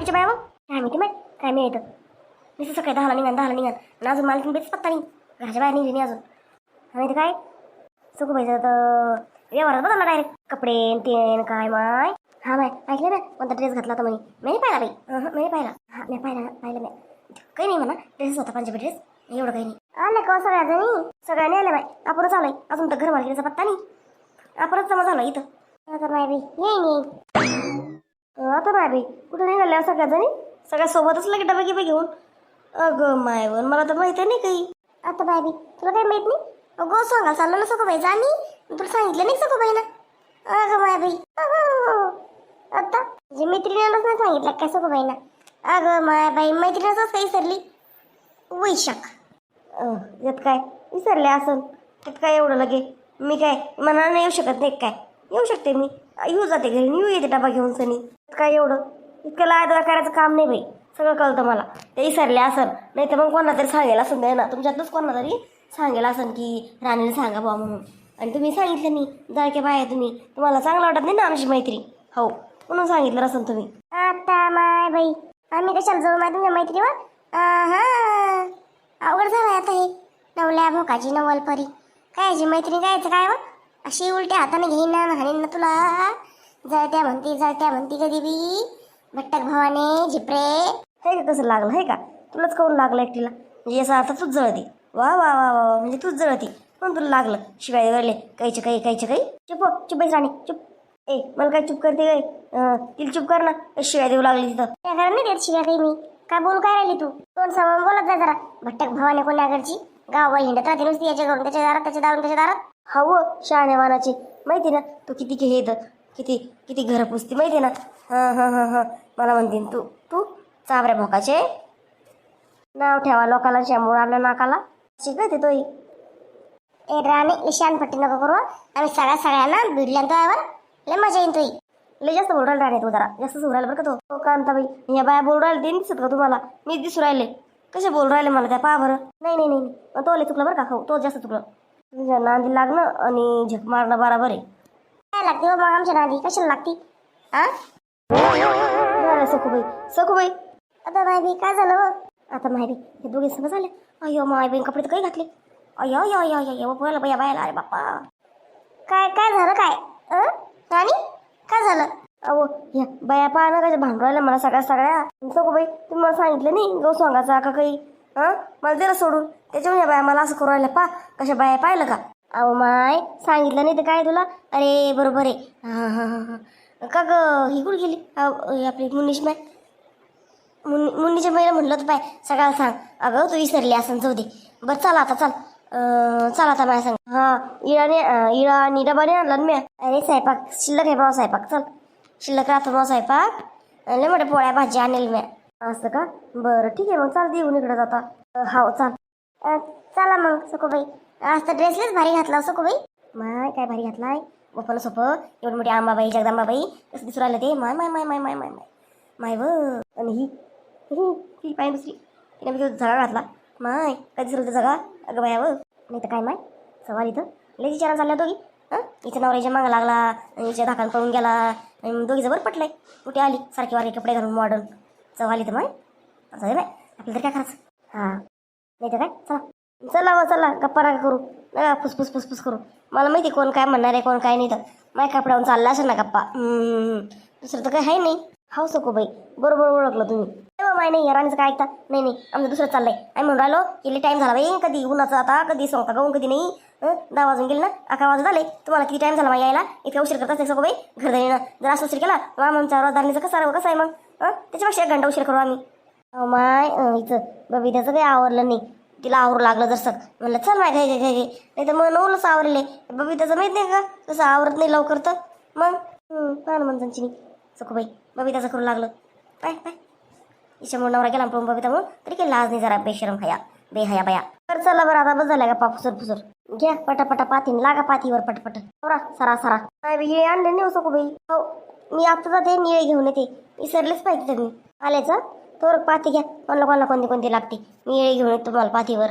बाकीच्या बाया मग काय माहिती माहिती काय मी येतं नुसतं सकाळी दहाला निघान दहाला निघान. आणि अजून मला तुम्ही पत्ता नाही. घराच्या बाहेर निघली नाही अजून. आणि ते काय? सुकू पाहिजे तर व्यवहारात बदलला डायरेक्ट कपडे तेन काय माय. हा माय ऐकलं ना? कोणता ड्रेस घातला होता म्हणे. मी नाही पाहिला बाई. अहं, मी नाही पाहिला. हा मी पाहिला पाहिलं मी. काही नाही म्हणा ड्रेसच होता पंजाबी ड्रेस एवढं काही नाही. आलं का हो सगळ्या जणी सगळ्यांनी आलं बाई. आपणच आलोय. अजून तर घर मालकीचा पत्ता नाही. आपणच जमा झालो इथं. आता माय बाई येईन येईन आता बाई कुठं निघाल्या सगळ्या जणी सगळ्या सोबतच लगे डबे गिबे घेऊन? अगं माय वन मला तर माहिती नाही काही. आता बाई तुला काही माहीत नाही? अगो सांगा चाललं ना सगळं बाई जा मी तुला सांगितलं नाही सगळं बाई ना अगं माय बाई. अगं. आता? जे मैत्रिणीलाच नाही सांगितलं काय सगळं बाई ना अगं माय बाई मैत्रिणीच काही सरली वैशाख. यात काय? विसरले असं त्यात काय एवढं लगे? मी काय? मनाला नाही येऊ शकत नाही काय? येऊ शकते मी. येऊ जाते घरी. येऊ येते डबा घेऊन सनी. काय एवढं? इतकं लायदा करायचं काम नाही बाई. सगळं कळतं मला. ते विसरले असन. नाही तर मग कोणा तरी सांगेल असं द्या ना. तुमच्यातच कोणा तरी सांगेल असन की राणीला सांगा बुवा म्हणून. आणि तुम्ही सांगितलं नाही. जाळके बाय तुम्ही. तुम्हाला चांगलं वाटत नाही ना आमची मैत्री? हो. म्हणून सांगितलं असन तुम्ही. आता माय बाई. आम्ही कशाला जाऊ माय तुमच्या मैत्रीवर? अवघड झालं आता हे. नवल्या भोकाची नवल परी. कायची मैत्रीण? कायचं काय व अशी उलट्या हाताने घेईन ना हाणीन ना तुला. जळत्या म्हणती जळत्या म्हणती कधी बी भट्टक भावाने झिपरे. हे का कसं लागलं हे का? तुलाच करून लागलं एकटीला? म्हणजे याचा अर्थ तूच जळती. वा वा वा वा म्हणजे तूच जळती. म्हणून तुला लागलं. शिवाय वळले काहीचे काही काहीचे काही. चुप हो, चुप राणी चुप. ए मला काय चुप करते काय? तिला चुप कर ना. काय शिवाय देऊ लागली तिथं. त्या कारण नाही देत शिवाय काही मी. काय बोलू काय राहिली तू? तोंड सामान बोलत जा जरा. भट्टक भावाने कोणाकडची? गावभर हिंडत राहते नुसती याच्या घरून त्याच्या दारात त्याच्या दारून त्याच्या दारात. हवं शहाण्या वानाची माहिती ना? तू किती घे किती किती घर पुसती माहिती ना? हां हां हां हां. मला म्हणते तू. तू चाबऱ्या भोकाचे. नाव ठेवा लोकाला शामूळ आपल्या नाकाला. शिकवते तोही ए राणी शानपट्टी नको करू हं. आम्ही सगळ्या सगळ्यांना भिडल्या तो यावर लय मजा येईन तोही लय जास्त बोल राहिला राणी तू जरा. जास्त बोल बरं का तो? हो कांताबाई या बाया बोल राहिले ते नाही दिसत का तुम्हाला? मी दिसू राहिले. कसे बोल राहिले मला त्या पहा बरं. नाही नाही नाही नाही. तो लय चुकलं बरं का? हो तो जास्त चुकलं. तुमच्या नांदी लागणं आणि झक मारणं बराबर आहे. काय लागते हो मग आमच्या नांदी? कशाला लागते? हा? झालं सखूबाई. सखूबाई. आता माहिती काय झालं हो? आता माहिती हे दोघे सगळं झाले. अयो माय बहीण कपडे तर काही घातले? अय्यो अय्यो अय्यो अय्यो अय्यो बोला बया बायला अरे बाप्पा. काय काय झालं काय? अं? काय झालं? अहो या बाया पहा ना कशा भांडू मला सगळ्या सगळ्या. सखूबाई तुम्ही मला सांगितलं नाही? गौ सोंगाचा का काही? हां? मला दिलं सोडून. त्याच्यामुळे या बाया मला असं करू राहिलं पा. कशा बाया पाहिलं का? अहो माय सांगितलं नाही तर काय तुला? अरे बरोबर आहे. हां हां हां हां का ग? ही कुठं गेली? अहो, आपली मुनिश माय मुन मुन्नीच्या महिला म्हणलं तर पाय सगळ्याला सांग. अगं तू विसरली असं जाऊ दे. बरं चला आता चल. अं, आता माझ्या सांग. हां इळाने अं, इळा आणि डबाने आणला ना मी. अरे स्वयंपाक शिल्लक आहे मावा स्वयंपाक. चल. शिल्लक राहतो मावा स्वयंपाक. लय मोठ्या पोळ्या भाजी आणेल म्या असं का? बरं ठीक आहे मग. चालते येऊन इकडे जाता. हो चाल. चला मग सकोबाई. आज तर ड्रेसलेच भारी घातला हो, सकोबाई. माय काय भारी घातलाय. बापाला सोपं. एवढी मोठी आंबाबाई जगदंबाबाई. कसं दिसू राहिलं ते? माय माय माय माय माय माय माय. माय व. आणि ही. ही ही पाय दुसरी. तिने मी झगा घातला. माय काय दिसलं होतं जगा अगं बाया व. नाही तर काय माय? सवाल इथं. लय विचारा चालल्या दोघी. हां? इथं नवऱ्याच्या मागं लागला. आणि हिच्या धाकान पळून गेला. आणि दोघीचं बरं पटलंय. कुठे आली? सारखी वारखे कपडे घालून मॉडर्न चव्हाली तर मग. असं आहे बाय आपलं तर काय करायचं? हां. नाही तर काय? चला. चला व चला. गप्पा नका करू. नका फुसफुस फुसफुस करू. मला माहिती कोण काय म्हणणार आहे कोण काय नाही तर. माय कपड्यावरून चालला असेल ना गप्पा. दुसरं तर काय आहे नाही. हाऊ सको बाई. बरोबर ओळखलं तुम्ही. माय नाही राणीचं काय ऐकता? नाही नाही आमचं दुसरं चाललंय. आम्ही म्हणून राहिलो गेली टाईम झाला बाई. कधी उन्हाचं आता कधी सोंगता गाऊन कधी नाही. दहा वाजून गेले ना? अकरा वाजून झाले. तुम्हाला किती टाईम झाला माई यायला? इतका उशीर करता सको बाई. घरदारीनं जर असं उशीर केला तर आमच्या रोजदारणीचं कसं कसं आहे मग? अं त्याच्यापेक्षा एक घंटा उशीर करू आम्ही. अहो माय अं, इथं बबिताचं काही आवरलं नाही. तिला आवरू लागलं जर सग म्हणलं चल माय घाई घाई घाई घाई नाही तर मग नवलंच आवरले. बबीताचं माहीत नाही का? तसं आवरत नाही लवकर तर. मग पहा ना म्हणतांची सखूबाई बबीताचं करू लागलं. पाय पाय. हिच्यामुळे नवरा गेला पण म्हणून तरी काही लाज नाही जरा बेशरम हया बेहया बया. तर चला बरं आता बस झाल्या का पापुसर फुसर घ्या पटापटा पातीन लागा पातीवर पटपट. नवरा सरा सरा. काय बी हे आणले नाही हो सखूबाई. हो. मी आता जाते निळे घेऊन येते. विसरलेच पाहिजे तुम्ही. आल्याचं तर पाती घ्या. कोणाला कोणाला कोणती कोणती लागते. निळे घेऊन येतो तुम्हाला पातीवर.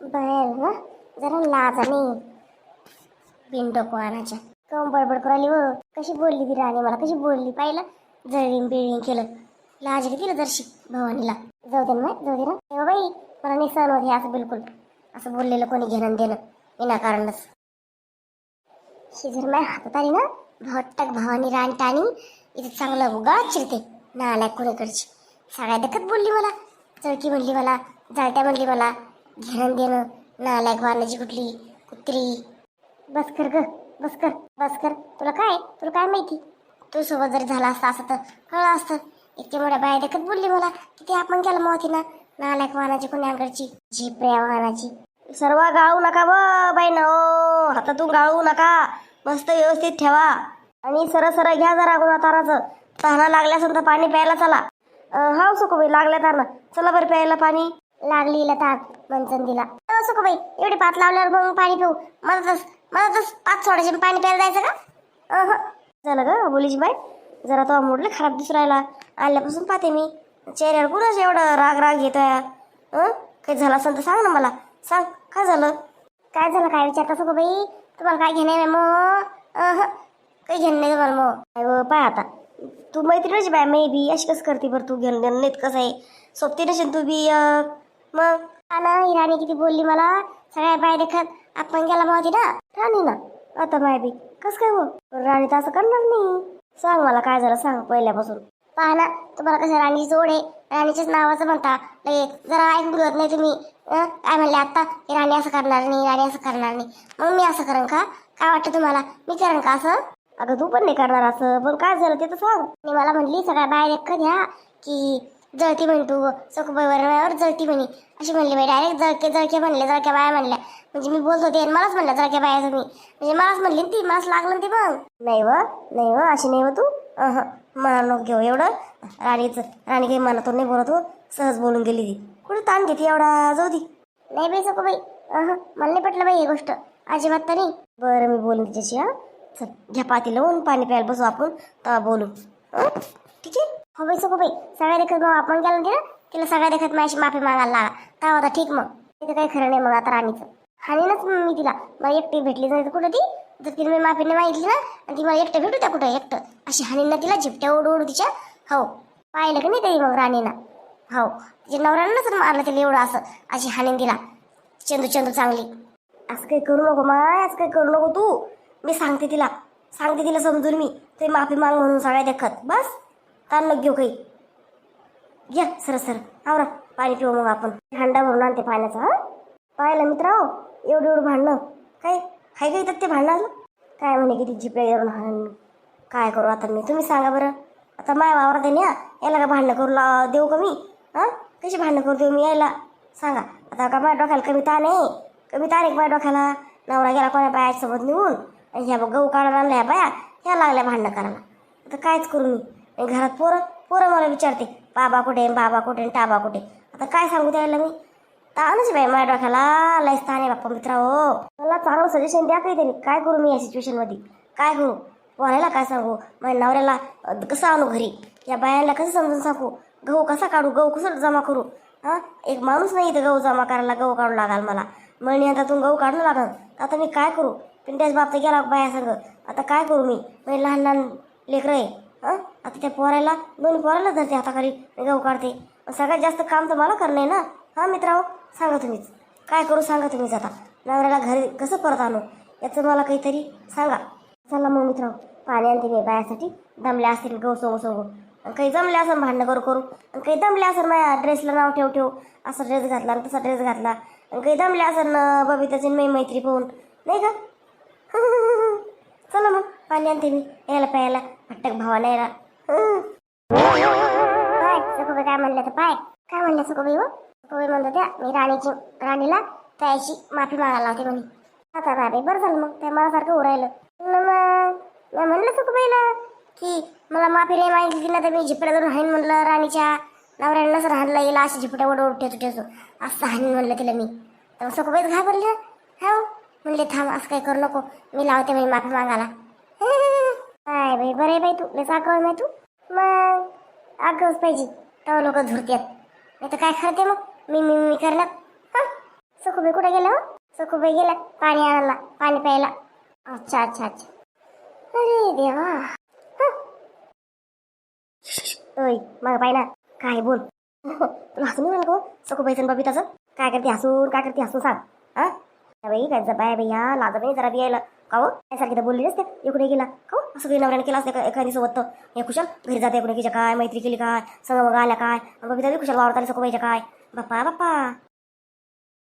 बर जरा लाजाने पिंड कोणाच्या कम बडबड करायली व कशी बोलली ती राणी मला? कशी बोलली? पाहिलं? जळीन बिळीन केलं. लाज दिलं दर्शी भवानीला. जाऊ दे ना जाऊ दे ना. हो बाई मला नाही सण होते असं बिलकुल. असं बोललेलं कोणी घेणं देणं. विनाकारणच. ही हातात आली ना भटक भवानी रानटाणी इथे चांगलं उगा चिरते नालाय कोणीकडची सगळ्या देखत बोलली मला. चळकी म्हणली मला जाळट्या म्हणली मला घेणं देणं नालायक वारण्याची कुठली कुत्री. बस कर ग बस कर बस कर. तुला काय तुला काय माहिती? तू सोबत जर झाला असता असं तर कळलं असतं. इतके मोठ्या बाया देखत बोलली मला किती आपण केलं मग ना नालायक वाहनाची कोण्याकडची झेपऱ्या वाहनाची. सर्व गाळू नका ब बाई न हातातून गाळू नका. मस्त व्यवस्थित ठेवा. आणि सरळ सरळ घ्या जरा गुणाताराचं तहाना लागल्या असेल तर पाणी प्यायला चला. हा हो, सुकोबाई लागल्या ताना चला बरं प्यायला पाणी. लागली ताक मंचन दिला सुकोबाई एवढी पात लावल्यावर मग पाणी पिऊ. मदतच मदतच पाच सोडायचे पाणी प्यायला जायचं का? झालं का बोलीची बाई. जरा तो मोडलं खराब दिसू राहिला. आल्यापासून पाहते मी. चेहऱ्यावर कुणाच एवढं राग राग घेतोय काही झालं असेल तर सांग ना मला. सांग. काय झालं? काय झालं? काय विचारता सगळं बाई? तुम्हाला काय घेणे आहे मग काही घेणं नाही तुम्हाला मग पाय आता. तू मैत्रीणच बाय मे बी. अशी कसं करते बरं तू घेणं देणं नाहीत कसं आहे? सोबती नसेल तू बी मग? हा ना राणी किती बोलली मला. सगळ्या बाय देखत आपण गेला मग ना राणी ना. आता माय बी. कसं काय हो? राणी तर असं करणार नाही. सांग मला काय झालं? सांग पहिल्यापासून. पहा ना तुम्हाला कसं राणी जोड आहे. राणीच्याच नावाचं म्हणता लगे जरा ऐकून घेत नाही तुम्ही. अं? काय म्हणले आता की राणी असं करणार नाही राणी असं करणार नाही. मग मी असं करेन का? काय वाटतं तुम्हाला? मी करेन का असं? अगं तू पण नाही करणार असं. पण काय झालं ते तर सांग. मी मला म्हणली सगळ्या बाहेर एक घ्या की जळती म्हण तू चोखबाईवर जळती म्हणे. अशी म्हणली बाई डायरेक्ट जळके जळके म्हणले जळक्या बाया म्हणल्या. म्हणजे मी बोलत होते आणि मलाच म्हणलं जळक्या बाया तुम्ही. म्हणजे मलाच म्हणली ना ती मलाच लागलं ना ती मग. नाही व नाही व अशी नाही व तू. अहं, घेऊ एवढं? राणीचं. राणी काही मनातून नाही बोलत हो. सहज बोलून गेली ती. कुठं ताण घेते एवढा? जाऊ दे. नाही बाई सको बाई. अह मला नाही पटलं बाई ही गोष्ट. अजिबात तर नाही. बरं मी बोलून तिच्याशी हा चल घ्या पाती लावून पाणी प्यायला बसू आपण. तेव्हा बोलू. हं? ठीक आहे? हो बाई सको बाई. सगळ्या देखत मग आपण गेलो ना तिला? सगळ्या देखत माझी माफी मागायला लागा तेव्हा आता ठीक मग. तिथं काही खरं नाही मग आता राणीचं. हाणीनच मी तिला. मला एकटी भेटली नाही तर कुठं ती? जर तिने मी माफीने मागितली ना आणि ती मला एकटं भेटू त्या कुठं एकटं. अशी हानीनं तिला झिपट्या ओढ उडू तिच्या हो. पाहिलं की नाही तरी मग राणीनं. हो. तिच्या नवऱ्यानं तर मारलं तिला एवढं असं अशी हानीन तिला. चंदू चंदू चांगली. असं काही करू नको माय असं काही करू नको तू. मी सांगते तिला. सांगते तिला समजून मी. ते माफी माग म्हणून सगळ्या देखत. बस. ताण घेऊ काही. घ्या सर सर. आवरा पाणी पिऊ मग आपण. हंडा भरून आणते पाण्याचा हा? पाहिलं मित्र एवढं एवढं भांडणं. काय? हाय का इथं ते भांडणं काय म्हणे किती जिपे करून हाण काय करू आता मी? तुम्ही सांगा बरं. आता माय वावरात आहे ना याला का भांडणं करू ला देऊ का मी? हां? कशी भांडणं करू देऊ मी यायला? सांगा. आता का माझ्या डोक्याला कमी ताण आहे? कमी ताण एक माझ्या डोक्याला? नवरा गेला कोणा बायासोबत निघून? आणि ह्या बघ गहू काढायला आणल्या ह्या बाया ह्या लागल्या भांडणं करायला. आता कायच करू मी? आणि घरात पोरं पोरं मला विचारते बाबा कुठे बाबा कुठे टाबा कुठे आता काय सांगू द्यायला मी? ताणच बाई माझ्या डोक्याला. लयच ताण आहे बाप्पा मित्रा हो मला चांगलं सजेशन द्या काही त्यांनी काय करू मी या सिच्युएशनमध्ये काय करू पोहायला काय सांगू? माझ्या नवऱ्याला कसं आणू घरी? या बायांना कसं समजून सांगू? गहू कसा काढू? गहू कसं जमा करू? हा? एक माणूस नाही इथं गहू जमा करायला गहू काढू लागाल मला. मळणी आता तू गहू काढणं लागल आता मी काय करू? पिंट्याच बाप तर गेला बाया संग आता काय करू मी? म्हणजे लहान लहान लेकरं आहे. हां? आता त्या पोरायला दोन्ही पोरायला धरते हाताखाली. मी गहू काढते. सगळ्यात जास्त काम तर मला करणं आहे ना? हां मित्राओ सांगा तुम्हीच काय करू सांगा तुम्हीच आता. नवऱ्याला घरी कसं परत आणू? याचं मला काहीतरी सांगा. चला मग मित्र पाणी आणते मी बायासाठी. दमल्या असतील गहू सोंगू सोंगू. काही जमले असं भांडणं करू करू. आणि काही दमले असेल माझ्या ड्रेसला नाव ठेव ठेव. असा ड्रेस घातला आणि तसा ड्रेस घातला. आणि काही दमले असं ना बबिताची मी मैत्री पाहून. नाही का? चला मग पाणी आणते मी. यायला प्यायला. भट्टक भावा नाही रा काय म्हणलं तर पाय. काय म्हणलं सगळं हो? सकोबाई म्हणत होत्या मी राणीची राणीला त्याची माफी मागायला होते म्हणे. आता बाबे बाई बरं झालं मग त्या मनासारखं उरायलं मग मी म्हणलं सकोबाईला की मला माफी नाही मागितली ना तर मी झिपड्या धरून हाईन म्हणलं राणीच्या नवऱ्याला नसं येईल गेला अशी झिपड्या उडवत उठते ठेवतो. असं हाणीन म्हणलं तिला मी. तर मग सकोबाईच घाबरलं हो. म्हणले थांब असं काही करू नको. मी लावते म्हणे माफी मागायला. काय बाई बरे बाई तू लस आगाव नाही तू. मग आगावच पाहिजे तेव्हा लोक झुरत्यात नाही तर काय खरं ते मग? मी मी मी करलं हा सखूबाई कुठे गेला हो? सखूबाई गेला पाणी आणायला पाणी प्यायला. अच्छा अच्छा अच्छा. अरे देवा. मग पाय ना काय बोल? तुला हसून नाही म्हणतो सखूबाईचं बबिताचं? काय करते हसून काय करते हसून सांग. हा? बाई काय जबाय बाय भैया लाजा नाही जरा बियायला का हो? त्यासारखी तर बोलली नसते. एकूण गेला. का हो? असं काही नवऱ्याने केला असते एखादी सोबत तर? हे कुशल घरी जाते एकुणकीच्या काय मैत्री केली काय? सगळं मग आल्या काय? बघितलं बी वावरता वावरताली सखूबाईच्या काय? बाप्पा बाप्पा.